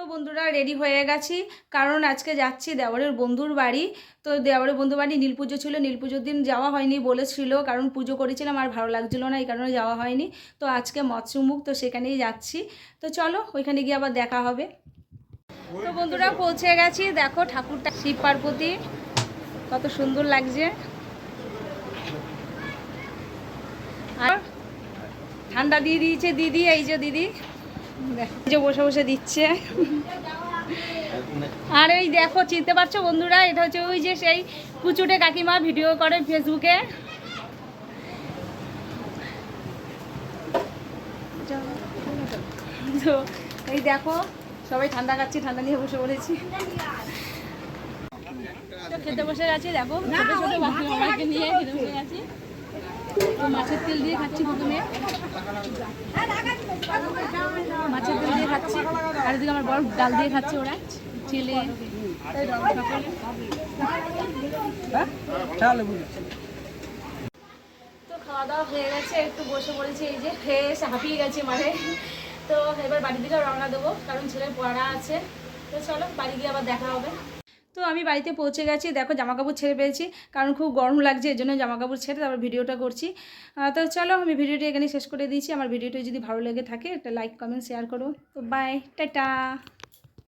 তো বন্ধুরা রেডি হয়ে গেছি। কারণ আজকে যাচ্ছি দেওয়ারের বন্ধুর বাড়ি। তো দেওয়ারের বন্ধুর বাড়ি নীল পুজো ছিল। নীল পুজোর দিন যাওয়া হয়নি বলেছিল। কারণ পুজো করেছিলাম আর ভালো লাগছিল না, এই কারণে যাওয়া হয়নি। তো আজকে মৎস্যমুখ, তো সেখানেই যাচ্ছি। তো চলো, ওইখানে গিয়ে আবার দেখা হবে। তো বন্ধুরা, পৌঁছে গেছি। দেখো ঠাকুরটা, শিব পার্বতী। কত সুন্দর লাগছে। আর ঠান্ডা দিয়ে দিয়েছে দিদি, এই যে দিদি। যে বসে বসে দিচ্ছে। আর এই দেখো, চিনতে পারছ বন্ধুরা, এটা হচ্ছে ওই যে সেই কুচুটে কাকিমা ভিডিও করে ফেসবুকে। তো এই দেখো, সবাই ঠান্ডা খাচ্ছি ঠান্ডা নিয়ে বসে পড়েছি। খেতে বসে গেছি, দেখো, ছোটো ছোটো বাকি সবাইকে নিয়ে খেতে বসে গেছি। মাছের তেল দিয়ে খাচ্ছি প্রথমে। মাছের তেল দিয়ে খাচ্ছি আর এদিকে আমার বড় ডাল দিয়ে খাচ্ছে ওরা ছেলে তো খাওয়া দাওয়া হয়ে গেছে একটু বসে পড়েছি এই যে খেয়ে এসে হাঁপিয়ে গেছি মানে তো এবার বাড়ির দিকে রওনা দেবো কারণ ছেলের পড়া আছে। তো চলো বাড়ি গিয়ে আবার দেখা হবে। তো আমি বাড়িতে পৌঁছে গেছি। দেখো জামা কাপড় ছেড়ে পেয়েছি। কারণ খুব গরম লাগছে, এই জন্য জামা কাপড় ছেড়ে তারপর ভিডিওটা করছি। তো চলো, আমি ভিডিওটি এখানে শেষ করে দিয়েছি। আমার ভিডিওটি যদি ভালো লেগে থাকে, একটা লাইক কমেন্ট শেয়ার করো। তো বাই টাটা।